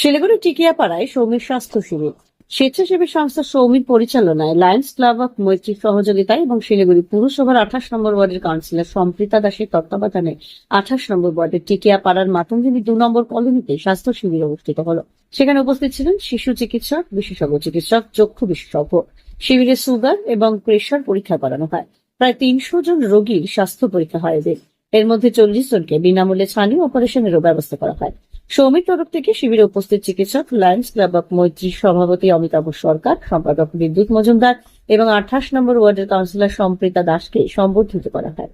শিলিগুড়ি টিকিয়াপাড়ায় সৌমির স্বাস্থ্য শিবির। স্বেচ্ছাসেবী সংস্থা সৌমির পরিচালনায় লায়ন্স ক্লাব অফ মৈত্রী সহযোগিতায় এবং শিলিগুড়ি পুরসভার আঠাশ নম্বর ওয়ার্ডের কাউন্সিলর সম্প্রীতা দাসের তত্ত্বাবধানে আঠাশ নম্বর ওয়ার্ডের টিকিয়াপাড়ার মাতঙ্গিনী দু নম্বর কলোনিতে স্বাস্থ্য শিবির অনুষ্ঠিত হলো। সেখানে উপস্থিত ছিলেন শিশু চিকিৎসক, বিশেষজ্ঞ চিকিৎসক, চক্ষু বিশেষজ্ঞ। শিবিরে সুগার এবং প্রেশার পরীক্ষা করানো হয়। প্রায় তিনশো জন রোগীর স্বাস্থ্য পরীক্ষা হয় এদের। এর মধ্যে চল্লিশ জনকে বিনামূল্যে ছানি অপারেশনেরও ব্যবস্থা করা হয়। সৌমির তরফ থেকে শিবিরে উপস্থিত চিকিৎসক লায়ন্স ক্লাব অফ মৈত্রীর সভাপতি অমিতাভ সরকার, সম্পাদক বিদ্যুৎ মজুমদার এবং আঠাশ নম্বর ওয়ার্ডের কাউন্সিলর সম্প্রীতা দাসকে সম্বর্ধিত করা হয়।